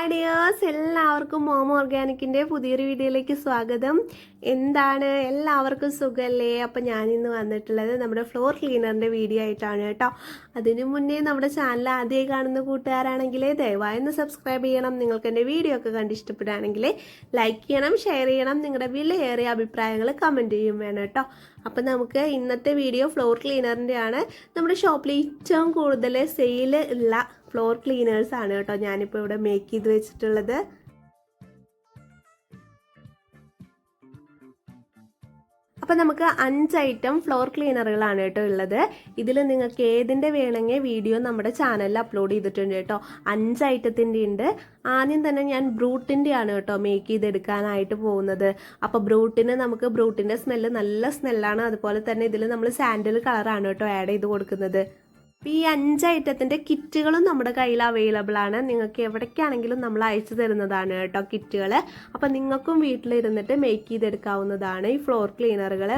Hi dears എല്ലാവർക്കും mom ഓർഗാനിക്കിന്റെ പുതിയൊരു വീഡിയോയിലേക്ക് സ്വാഗതം. എന്താണ്? എല്ലാവർക്കും സുഖമല്ലേ അപ്പം ഞാനിന്ന് വന്നിട്ടുള്ളത് നമ്മുടെ ഫ്ലോർ ക്ലീനറിന്റെ വീഡിയോ ആയിട്ടാണ് കേട്ടോ. അതിനു മുന്നേ നമ്മുടെ ചാനൽ ആദ്യമായി കാണുന്ന കൂട്ടുകാരാണെങ്കിൽ ദയവായി ഒന്ന് സബ്സ്ക്രൈബ് ചെയ്യണം. നിങ്ങൾക്ക് എന്റെ വീഡിയോ ഒക്കെ കണ്ട് ഇഷ്ടപ്പെടുകയാണെങ്കിൽ ലൈക്ക് ചെയ്യണം ഷെയർ ചെയ്യണം. നിങ്ങളുടെ വിലയേറിയ അഭിപ്രായങ്ങൾ കമന്റ് ചെയ്യും വേണം കേട്ടോ. അപ്പം നമുക്ക് ഇന്നത്തെ വീഡിയോ ഫ്ലോർ ക്ലീനറിന്റെ ആണ് നമ്മുടെ ഷോപ്പിൽ ഏറ്റവും കൂടുതൽ സെയിൽ ഉള്ള ഫ്ലോർ ക്ലീനേഴ്സ് ആണ് കേട്ടോ ഞാനിപ്പോൾ ഇവിടെ മേക്ക് ചെയ്ത് വെച്ചിട്ടുള്ളത്. അപ്പം നമുക്ക് അഞ്ച് ഐറ്റം ഫ്ലോർ ക്ലീനറുകളാണ് കേട്ടോ ഉള്ളത്. ഇതിൽ നിങ്ങൾക്ക് ഏതിന്റെ വേണമെങ്കിൽ വീഡിയോ നമ്മുടെ ചാനലിൽ അപ്ലോഡ് ചെയ്തിട്ടുണ്ട് കേട്ടോ. അഞ്ച് ഐറ്റത്തിന്റെ ഉണ്ട്. ആദ്യം തന്നെ ഞാൻ ബ്രൂട്ടിന്റെ ആണ് കേട്ടോ മേക്ക് ചെയ്തെടുക്കാനായിട്ട് പോകുന്നത്. അപ്പോൾ ബ്രൂട്ടിന് നമുക്ക് ബ്രൂട്ടിന്റെ സ്മെല്ല് നല്ല സ്മെല്ലാണ് അതുപോലെ തന്നെ ഇതിൽ നമ്മൾ സാൻഡൽ കളറാണ് കേട്ടോ ആഡ് ചെയ്ത് കൊടുക്കുന്നത്. ഈ അഞ്ച് ഐറ്റത്തിന്റെ കിറ്റുകളും നമ്മുടെ കയ്യിൽ അവൈലബിൾ ആണ്. നിങ്ങൾക്ക് എവിടേക്കാണെങ്കിലും നമ്മൾ അയച്ചു തരുന്നതാണ് കേട്ടോ കിറ്റുകൾ അപ്പോൾ നിങ്ങൾക്കും വീട്ടിലിരുന്നിട്ട് മേക്ക് ചെയ്തെടുക്കാവുന്നതാണ് ഈ ഫ്ലോർ ക്ലീനറുകൾ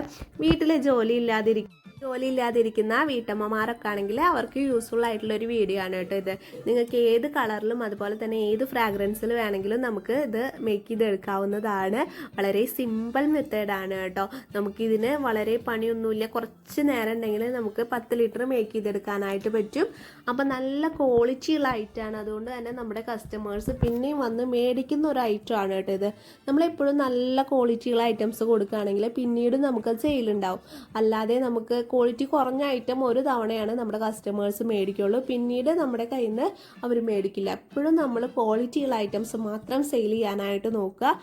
വീട്ടിൽ ജോലി ഇല്ലാതിരിക്കും ജോലി ഇല്ലാതിരിക്കുന്ന വീട്ടമ്മമാരൊക്കെ ആണെങ്കിൽ അവർക്ക് യൂസ്ഫുൾ ആയിട്ടുള്ള ഒരു വീഡിയോ ആണ് കേട്ടോ ഇത്. നിങ്ങൾക്ക് ഏത് കളറിലും അതുപോലെ തന്നെ ഏത് ഫ്രാഗ്രൻസിൽ വേണമെങ്കിലും നമുക്ക് ഇത് മേക്ക് ചെയ്തെടുക്കാവുന്നതാണ്. വളരെ സിമ്പിൾ മെത്തേഡാണ് കേട്ടോ. നമുക്കിതിന് വളരെ പണിയൊന്നുമില്ല. കുറച്ച് നേരം ഉണ്ടെങ്കിൽ നമുക്ക് പത്ത് ലിറ്റർ മേക്ക് ചെയ്തെടുക്കാനായിട്ട് പറ്റും. അപ്പം നല്ല ക്വാളിറ്റി ഉള്ള ഐറ്റമാണ് അതുകൊണ്ട് തന്നെ നമ്മുടെ കസ്റ്റമേഴ്സ് പിന്നെയും വന്ന് മേടിക്കുന്ന ഒരു ഐറ്റം ആണ് കേട്ടോ ഇത്. നമ്മളെപ്പോഴും നല്ല ക്വാളിറ്റിയുള്ള ഐറ്റംസ് കൊടുക്കുകയാണെങ്കിൽ പിന്നീട് നമുക്ക് സെയിലുണ്ടാവും അല്ലാതെ നമുക്ക് ക്വാളിറ്റി കുറഞ്ഞ ഐറ്റം ഒരു തവണയാണ് നമ്മുടെ കസ്റ്റമേഴ്സ് മേടിക്കുള്ളൂ. പിന്നീട് നമ്മുടെ കയ്യിൽ നിന്ന് അവർ മേടിക്കില്ല. എപ്പോഴും നമ്മൾ ക്വാളിറ്റിയുള്ള ഐറ്റംസ് മാത്രം സെയിൽ ചെയ്യാനായിട്ട് നോക്കുക.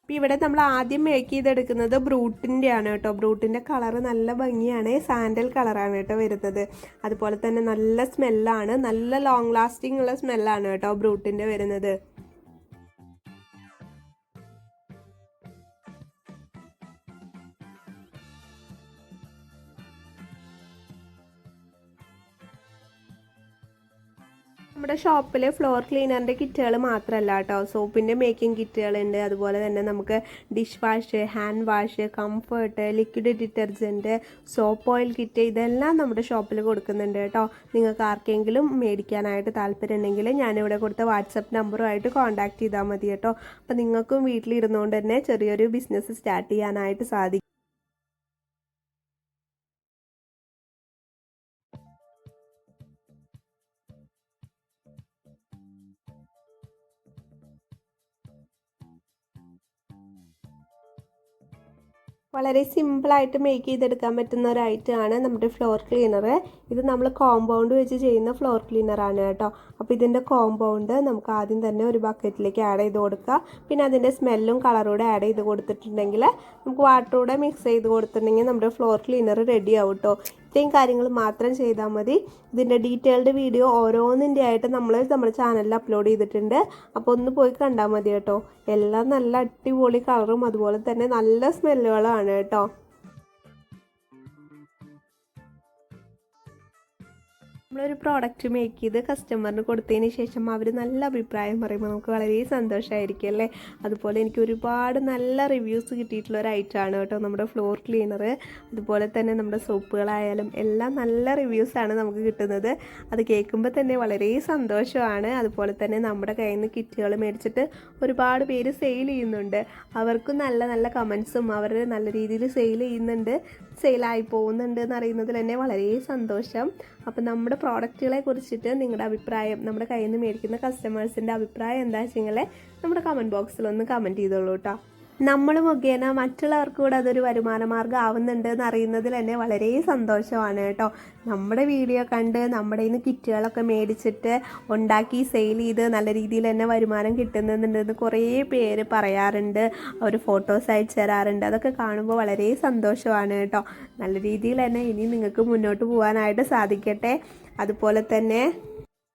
അപ്പോൾ ഇവിടെ നമ്മൾ ആദ്യം മേക്ക് ചെയ്തെടുക്കുന്നത് ബ്രൂട്ടിന്റെ ആണ് കേട്ടോ. ബ്രൂട്ടിന്റെ കളറ് നല്ല ഭംഗിയാണ്. സാൻഡൽ കളറാണ് കേട്ടോ വരുന്നത്. അതുപോലെ തന്നെ നല്ല സ്മെല്ലാണ് നല്ല ലോങ് ലാസ്റ്റിംഗ് ഉള്ള സ്മെല്ലാണ് കേട്ടോ ബ്രൂട്ടിന്റെ വരുന്നത്. നമ്മുടെ ഷോപ്പിൽ ഫ്ലോർ ക്ലീനറിന്റെ കിറ്റുകൾ മാത്രമല്ല കേട്ടോ. സോപ്പിന്റെ മേക്കിംഗ് കിറ്റുകളുണ്ട് അതുപോലെ തന്നെ നമുക്ക് dish wash hand wash comfort liquid detergent soap oil kit ഇതെല്ലാം നമ്മുടെ ഷോപ്പിൽ കൊടുക്കുന്നുണ്ട് കേട്ടോ. നിങ്ങൾക്ക് ആർക്കെങ്കിലും മേടിക്കാനായിട്ട് താല്പര്യം ഉണ്ടെങ്കിൽ ഞാനിവിടെ കൊടുത്ത വാട്സപ്പ് നമ്പറുമായിട്ട് കോൺടാക്ട് ചെയ്താൽ മതി കേട്ടോ. അപ്പോൾ നിങ്ങൾക്കും വീട്ടിലിരുന്നുകൊണ്ട് തന്നെ ചെറിയൊരു ബിസിനസ് സ്റ്റാർട്ട് ചെയ്യാനായിട്ട് സാധിക്കും. വളരെ സിമ്പിളായിട്ട് മേക്ക് ചെയ്തെടുക്കാൻ പറ്റുന്ന ഒരു ഐറ്റമാണ് നമ്മുടെ ഫ്ലോർ ക്ലീനർ ഇത് നമ്മൾ കോമ്പൗണ്ട് വെച്ച് ചെയ്യുന്ന ഫ്ലോർ ക്ലീനറാണ് കേട്ടോ. അപ്പോൾ ഇതിന്റെ കോമ്പൗണ്ട് നമുക്ക് ആദ്യം തന്നെ ഒരു ബക്കറ്റിലേക്ക് ആഡ് ചെയ്ത് കൊടുക്കുക പിന്നെ അതിന്റെ സ്മെല്ലും കളറൂടെ ആഡ് ചെയ്ത് കൊടുത്തിട്ടുണ്ടെങ്കിൽ നമുക്ക് വാട്ടറൂടെ മിക്സ് ചെയ്ത് കൊടുത്തിട്ടുണ്ടെങ്കിൽ നമ്മുടെ ഫ്ലോർ ക്ലീനർ റെഡി ആവും കേട്ടോ. ഇത്രയും കാര്യങ്ങൾ മാത്രം ചെയ്താൽ മതി. ഇതിന്റെ ഡീറ്റെയിൽഡ് വീഡിയോ ഓരോന്നിന്റെ ആയിട്ട് നമ്മൾ നമ്മുടെ ചാനലിൽ അപ്ലോഡ് ചെയ്തിട്ടുണ്ട്. അപ്പോൾ ഒന്ന് പോയി കണ്ടാൽ മതി കേട്ടോ. എല്ലാം നല്ല അടിപൊളി കളറും അതുപോലെ തന്നെ നല്ല സ്മെല്ലുകളാണ് കേട്ടോ. നമ്മളൊരു പ്രോഡക്റ്റ് മേക്ക് ചെയ്ത് കസ്റ്റമറിന് കൊടുത്തതിന് ശേഷം അവർ നല്ല അഭിപ്രായം പറയുമ്പോൾ നമുക്ക് വളരെ സന്തോഷമായിരിക്കും അല്ലേ? അതുപോലെ എനിക്ക് ഒരുപാട് നല്ല റിവ്യൂസ് കിട്ടിയിട്ടുള്ള ഒരു ഐറ്റമാണ് കേട്ടോ നമ്മുടെ ഫ്ലോർ ക്ലീനർ അതുപോലെ തന്നെ നമ്മുടെ സോപ്പുകളായാലും എല്ലാം നല്ല റിവ്യൂസാണ് നമുക്ക് കിട്ടുന്നത്. അത് കേൾക്കുമ്പോൾ തന്നെ വളരെ സന്തോഷമാണ്. അതുപോലെ തന്നെ നമ്മുടെ കയ്യിൽ നിന്ന് കിറ്റുകൾ മേടിച്ചിട്ട് ഒരുപാട് പേര് സെയിൽ ചെയ്യുന്നുണ്ട്. അവർക്കും നല്ല നല്ല കമൻസും അവർ നല്ല രീതിയിൽ സെയിൽ ചെയ്യുന്നുണ്ട്. സെയിലായി പോകുന്നുണ്ട് എന്നറിയുന്നതിൽ തന്നെ വളരെ സന്തോഷം. അപ്പം നമ്മുടെ പ്രോഡക്റ്റുകളെ കുറിച്ചിട്ട് നിങ്ങളുടെ അഭിപ്രായം നമ്മുടെ കയ്യിൽ നിന്ന് മേടിക്കുന്ന കസ്റ്റമേഴ്സിന്റെ അഭിപ്രായം എന്താ വെച്ചെങ്കിൽ നമ്മുടെ കമന്റ് ബോക്സിൽ ഒന്ന് കമന്റ് ചെയ്തോളൂ കേട്ടോ നമ്മൾ മുഖേന മറ്റുള്ളവർക്ക് കൂടെ അതൊരു വരുമാന മാർഗം ആവുന്നുണ്ട് എന്ന് അറിയുന്നതിൽ തന്നെ വളരെ സന്തോഷമാണ് കേട്ടോ. നമ്മുടെ വീഡിയോ കണ്ട് നമ്മുടെ ഇന്ന് കിറ്റുകളൊക്കെ മേടിച്ചിട്ട് ഉണ്ടാക്കി സെയിൽ ചെയ്ത് നല്ല രീതിയിൽ തന്നെ വരുമാനം കിട്ടുന്നുണ്ടെന്ന് കുറേ പേര് പറയാറുണ്ട്. അവർ ഫോട്ടോസ് അയച്ചു തരാറുണ്ട്. അതൊക്കെ കാണുമ്പോൾ വളരെ സന്തോഷമാണ് കേട്ടോ. നല്ല രീതിയിൽ തന്നെ ഇനി നിങ്ങൾക്ക് മുന്നോട്ട് പോകാനായിട്ട് സാധിക്കട്ടെ. അതുപോലെ തന്നെ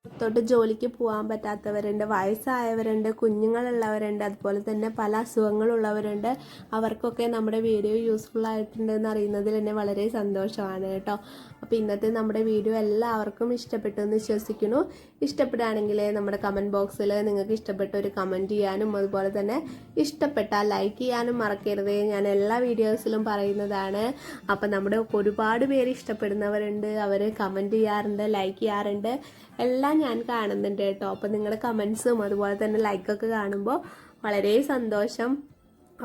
പുറത്തോട്ട് ജോലിക്ക് പോകാൻ പറ്റാത്തവരുണ്ട് വയസ്സായവരുണ്ട് കുഞ്ഞുങ്ങളുള്ളവരുണ്ട് അതുപോലെ തന്നെ പല അസുഖങ്ങളുള്ളവരുണ്ട്. അവർക്കൊക്കെ നമ്മുടെ വീഡിയോ യൂസ്ഫുൾ ആയിട്ടുണ്ടെന്ന് അറിയുന്നതിൽ തന്നെ വളരെ സന്തോഷമാണ് കേട്ടോ. അപ്പോൾ ഇന്നത്തെ നമ്മുടെ വീഡിയോ എല്ലാവർക്കും ഇഷ്ടപ്പെട്ടു എന്ന് വിശ്വസിക്കുന്നു. ഇഷ്ടപ്പെടുകയാണെങ്കിൽ നമ്മുടെ കമന്റ് ബോക്സിൽ നിങ്ങൾക്ക് ഇഷ്ടപ്പെട്ട ഒരു കമന്റ് ചെയ്യാനും അതുപോലെ തന്നെ ഇഷ്ടപ്പെട്ടാൽ ലൈക്ക് ചെയ്യാനും മറക്കരുത്. ഞാൻ എല്ലാ വീഡിയോസിലും പറയുന്നതാണ്. അപ്പം നമ്മുടെ ഒരുപാട് പേര് ഇഷ്ടപ്പെടുന്നവരുണ്ട്. അവർ കമന്റ് ചെയ്യാറുണ്ട് ലൈക്ക് ചെയ്യാറുണ്ട്. എല്ലാം ഞാൻ കാണുന്നുണ്ട് കേട്ടോ. അപ്പം നിങ്ങളുടെ കമൻസും അതുപോലെ തന്നെ ലൈക്കൊക്കെ കാണുമ്പോൾ വളരെ സന്തോഷം.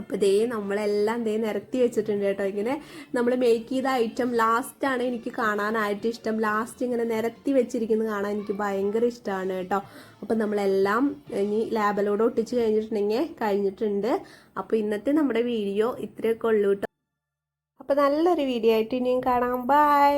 അപ്പോൾ ദേ നമ്മളെല്ലാം ദേ നിരത്തി വെച്ചിട്ടുണ്ട് കേട്ടോ. ഇങ്ങനെ നമ്മൾ മേക്ക് ചെയ്ത ഐറ്റം ലാസ്റ്റാണ് എനിക്ക് കാണാനായിട്ട് ഇഷ്ടം. ലാസ്റ്റ് ഇങ്ങനെ നിരത്തി വെച്ചിരിക്കുന്നത് കാണാൻ എനിക്ക് ഭയങ്കര ഇഷ്ടമാണ് കേട്ടോ. അപ്പോൾ നമ്മളെല്ലാം ഇനി ലാബിലൂടെ ഒട്ടിച്ച് കഴിഞ്ഞിട്ടുണ്ടെങ്കിൽ കഴിഞ്ഞിട്ടുണ്ട്. അപ്പോൾ ഇന്നത്തെ നമ്മുടെ വീഡിയോ ഇത്രയൊക്കെ ഉള്ളൂ കേട്ടോ. അപ്പോൾ നല്ലൊരു വീഡിയോ ആയിട്ട് ഇനിയും കാണാം. ബൈ